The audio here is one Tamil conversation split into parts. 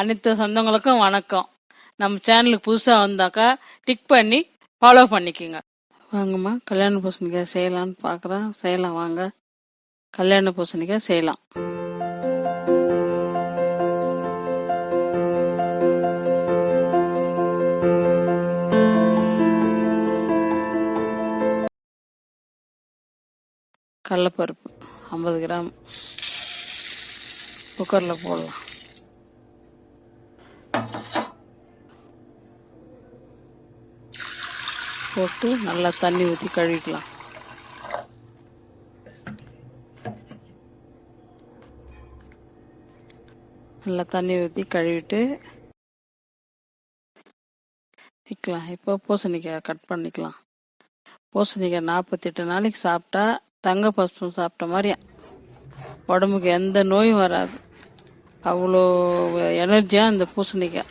அனைத்து சொந்தங்களுக்கும் வணக்கம். நம்ம சேனலுக்கு புதுசாக வந்தாக்கா டிக் பண்ணி ஃபாலோ பண்ணிக்கோங்க. வாங்கம்மா கல்யாண பூசணிக்காய் செய்யலாம்னு பார்க்குறேன் செய்யலாம் வாங்க. கல்யாண பூசணிக்காய் செய்யலாம். கடலப்பருப்பு ஐம்பது கிராம். குக்கரில் போடலாம். போட்டு நல்லா தண்ணி ஊற்றி கழுவிக்கலாம். நல்லா தண்ணி ஊற்றி கழுவிட்டு வைக்கலாம். இப்போ பூசணிக்காய் கட் பண்ணிக்கலாம். பூசணிக்காய் நாற்பத்தெட்டு நாளைக்கு சாப்பிட்டா தங்க பசும் சாப்பிட்ட மாதிரி உடம்புக்கு எந்த நோயும் வராது. அவ்வளோ எனர்ஜியாக இந்த பூசணிக்காய்.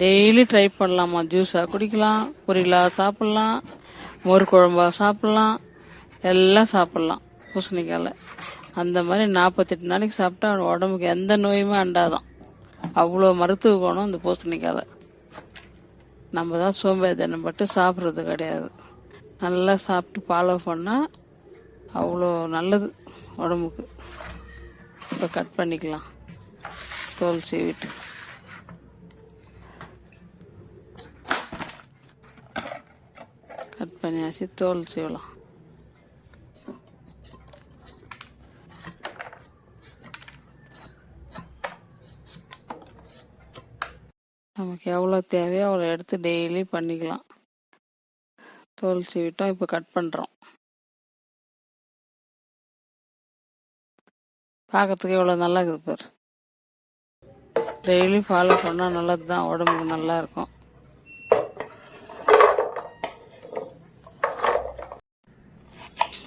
டெய்லி ட்ரை பண்ணலாமா? ஜூஸாக குடிக்கலாம் பொரியலாக சாப்பிட்லாம் மோர் குழம்பாக சாப்பிட்லாம் எல்லாம் சாப்பிட்லாம். பூசணிக்காயில். அந்த மாதிரி நாற்பத்தெட்டு நாளைக்கு சாப்பிட்டா உடம்புக்கு எந்த நோயுமே அண்டாதான். அவ்வளோ மருத்துவ குணம் இந்த பூசணிக்காயில். நம்ம தான் சோம்பேறித்தனம் பட்டு சாப்பிட்றது கிடையாது. நல்லா சாப்பிட்டு ஃபாலோ பண்ணால் அவ்வளோ நல்லது உடம்புக்கு. இப்போ கட் பண்ணிக்கலாம். தோல் சீவிட்டு கட் பண்ணியாச்சு தோல் சீவலாம். நமக்கு எவ்வளோ தேவையோ அவ்வளோ எடுத்து டெய்லி பண்ணிக்கலாம். தோல் சீவிட்டோம் இப்போ கட் பண்ணுறோம் பார்க்கறதுக்கு எவ்வளோ நல்லா இருக்குது பாரு. டெய்லி ஃபாலோ பண்ணால் நல்லது தான் உடம்புக்கு நல்லா இருக்கும்.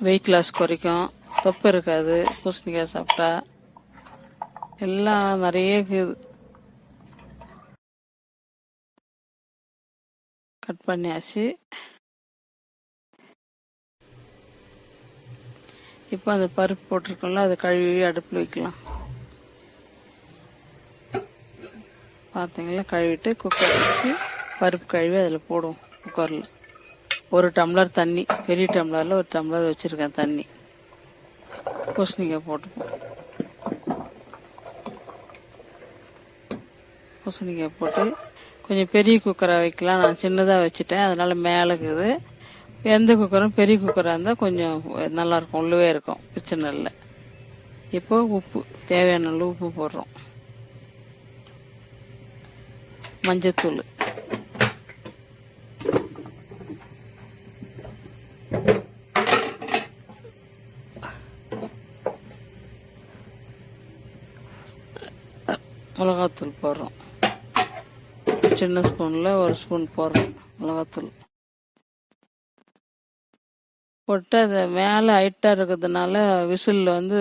வெயிட் லாஸ் குறைக்கும். தொப்பு இருக்காது. பூசணிக்காய் சாப்பிட்டா. எல்லாம் நிறைய இருக்குது. கட் பண்ணியாச்சு. இப்போ அந்த பருப்பு போட்டிருக்கோம்ல அதை கழுவி அடுப்பில் வைக்கலாம். பார்த்தீங்களா? கழுவிட்டு குக்கர் வச்சு பருப்பு கழுவி அதில் போடுவோம் குக்கரில் ஒரு டம்ளர் தண்ணி பெரிய டம்ளரில் ஒரு டம்ளர் வச்சுருக்கேன் தண்ணி. பூசணிக்காய் போட்டுப்போம். பூசணிக்காய் போட்டு கொஞ்சம் பெரிய குக்கராக வைக்கலாம். நான் சின்னதாக வச்சுட்டேன். அதனால் மேலே இருக்குது. எந்த குக்கரும் பெரிய குக்கராக இருந்தால் கொஞ்சம் நல்லாயிருக்கும் உள்ளவே இருக்கும். பிரச்சனை இல்லை. இப்போ உப்பு தேவையான அளவு உப்பு போடுறோம். மஞ்சத்தூள். மிளகாத்தூள் போடுறோம். சின்ன ஸ்பூனில் ஒரு ஸ்பூன் போடுறோம் மிளகாத்தூள். போட்டு அது மேலே ஹைட்டாக இருக்கிறதுனால விசிலில் வந்து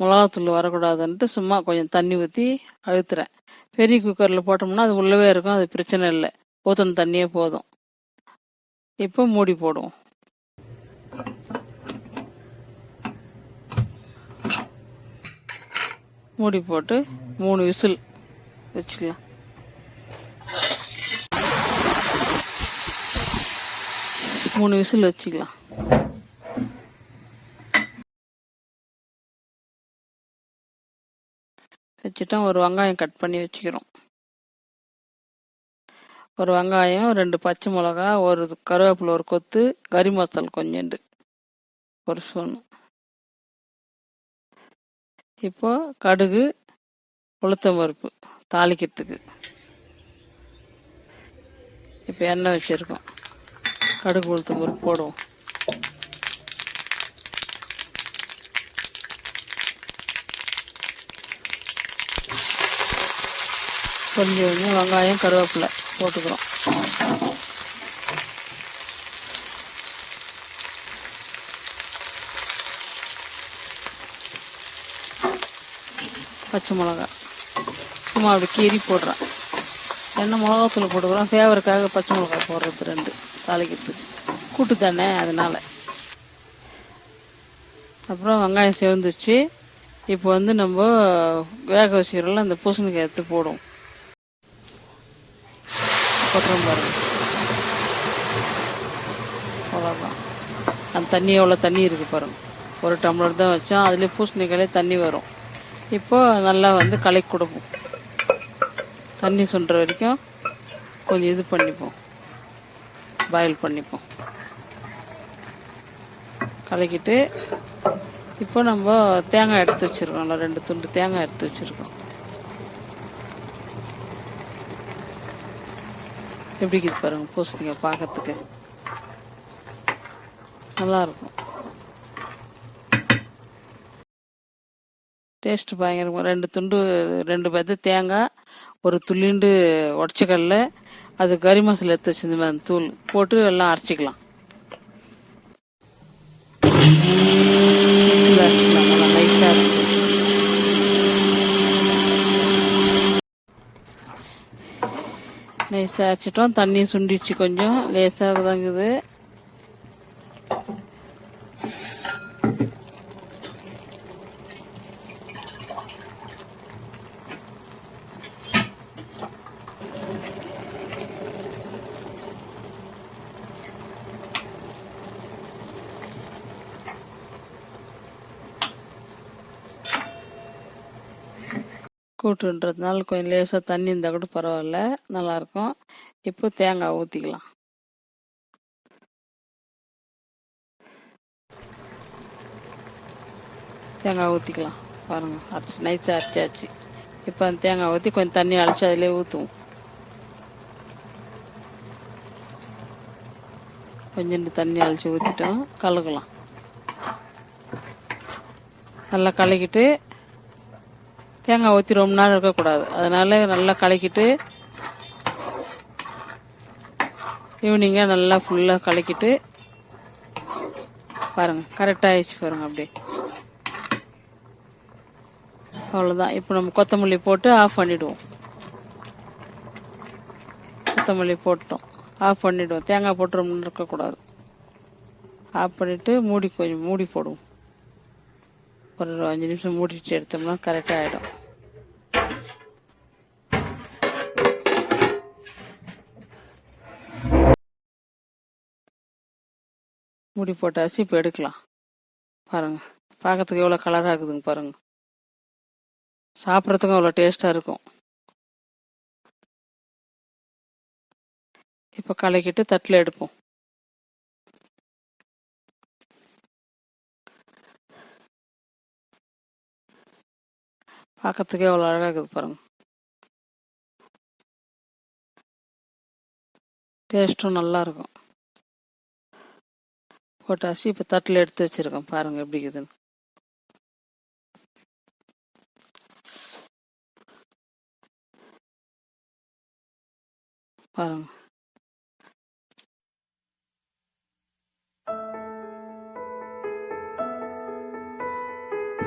மிளகாத்தூள் வரக்கூடாதுன்ட்டு சும்மா கொஞ்சம் தண்ணி ஊற்றி அழுத்துறேன். பெரிய குக்கரில் போட்டோம்னா அது உள்ளவே இருக்கும் அது பிரச்சனை இல்லை. ஊற்றின தண்ணியே போதும். இப்போ மூடி போடுவோம். மூடி போட்டு மூணு விசில் வச்சுக்கலாம் மூணு விசில் வச்சுக்கலாம் வச்சுட்டா ஒரு வெங்காயம் கட் பண்ணி வச்சுக்கிறோம். ஒரு வெங்காயம் ரெண்டு பச்சை மிளகா ஒரு கருவேப்பிலை ஒரு கொத்து கறி மசால் கொஞ்சண்டு. ஒரு ஸ்பூன் இப்போ கடுகு உளுத்தம் பருப்பு தாளிக்கிறதுக்கு. இப்போ எண்ணெய் வச்சுருக்கோம். கடுகு உளுத்தம் பருப்பு போடுவோம். கொஞ்சம் கொஞ்சம் வெங்காயம் கருவேப்பிலை போட்டுக்கிறோம். பச்சை மிளகா சும்மா அப்படி கீறி போடுறான். என்ன மிளகாத்தூள் போட்டுக்கிறோம். ஃபேவருக்காக பச்சை மிளகா போடுறது ரெண்டு. தாளிக்கிறதுக்கு. கூட்டு தானே அதனால். அப்புறம் வெங்காயம் சேர்ந்துச்சு இப்போ வந்து நம்ம வேக வச்சுக்கிறோம்ல அந்த பூசணிக்காய் எடுத்து போடுவோம். கொட்டுறோம் பாருங்க. அவ்வளோதான் அந்த தண்ணி எவ்வளோ தண்ணி இருக்குது பாருங்க. ஒரு டம்ளர் தான் வச்சோம். அதுலேயே பூசணிக்காலே தண்ணி வரும். இப்போ நல்லா வந்து கலக்கி கொடுப்போம். தண்ணி சுண்டுற வரைக்கும் கொஞ்சம் இது பண்ணிப்போம். பாயில் பண்ணிப்போம். கலக்கிட்டு இப்போ நம்ம தேங்காய் எடுத்து வச்சுருக்கோம்ல ரெண்டு துண்டு தேங்காய் எடுத்து வச்சுருக்கோம். எப்படி இருக்குது பாருங்க பூசணிக்காய் பார்க்கறதுக்கு நல்லா டேஸ்ட் பயங்கரமாக ரெண்டு துண்டு ரெண்டு பேர்த்து தேங்காய் ஒரு துள்ளிண்டு உடச்சிக்கல்ல அது கறி மசாலா எடுத்து வச்சிருந்த அந்த தூள் போட்டு எல்லாம் அரைச்சிக்கலாம். நைஸாக அரைச்சிக்கலாம். நைஸாக அரைச்சிட்டோம். தண்ணி சுண்டிச்சு கொஞ்சம். லேசாக தாங்குது. கூட்டுன்றதுனால கொஞ்சம் லேசாக தண்ணி இருந்தால் கூட பரவாயில்ல. நல்லாயிருக்கும். இப்போ தேங்காய் ஊற்றிக்கலாம் தேங்காய் ஊற்றிக்கலாம் பாருங்கள் அரைச்சி நைஸாக அரைச்சாச்சு. இப்போ அந்த தேங்காய் ஊற்றி கொஞ்சம் தண்ணி அழைச்சி அதிலே ஊற்றுவோம் கொஞ்சோண்டு தண்ணி அழைச்சி ஊற்றிட்டோம் கலக்கலாம் நல்லா கலக்கிட்டு தேங்காய் ஊற்றி ரொம்ப நேரம் இருக்கக்கூடாது. அதனால நல்லா கலக்கிட்டு ஈவினிங்காக நல்லா ஃபுல்லாக கலக்கிட்டு பாருங்கள் கரெக்டாக ஆயிடுச்சு பாருங்கள் அப்படியே. அவ்வளோதான் இப்போ நம்ம கொத்தமல்லி போட்டு ஆஃப் பண்ணிவிடுவோம் கொத்தமல்லி போட்டோம் ஆஃப் பண்ணிவிடுவோம் தேங்காய் போட்டு ரொம்ப நேரம் இருக்கக்கூடாது. ஆஃப் பண்ணிவிட்டு மூடி கொஞ்சம் மூடி போடுவோம். ஒரு அஞ்சு நிமிஷம் மூடிட்டு எடுத்தோம்னா கரெக்டாக ஆகிடும் மூடி போட்டாச்சு இப்போ எடுக்கலாம். பாருங்க. பார்க்கறதுக்கு எவ்வளோ கலராக இருக்குதுங்க பாருங்க. சாப்பிட்றதுக்கும் அவ்வளோ டேஸ்ட்டாக இருக்கும். இப்போ கலக்கிட்டு தட்டில் எடுப்போம். பார்க்கறதுக்கே அவ்வளோ அழகாக இருக்குது பாருங்க. டேஸ்ட்டும் நல்லா இருக்கும். போட்டாச்சு இப்போ தட்டில் எடுத்து வச்சிருக்கோம் பாருங்க எப்படி இருக்குதுன்னு. பாருங்க.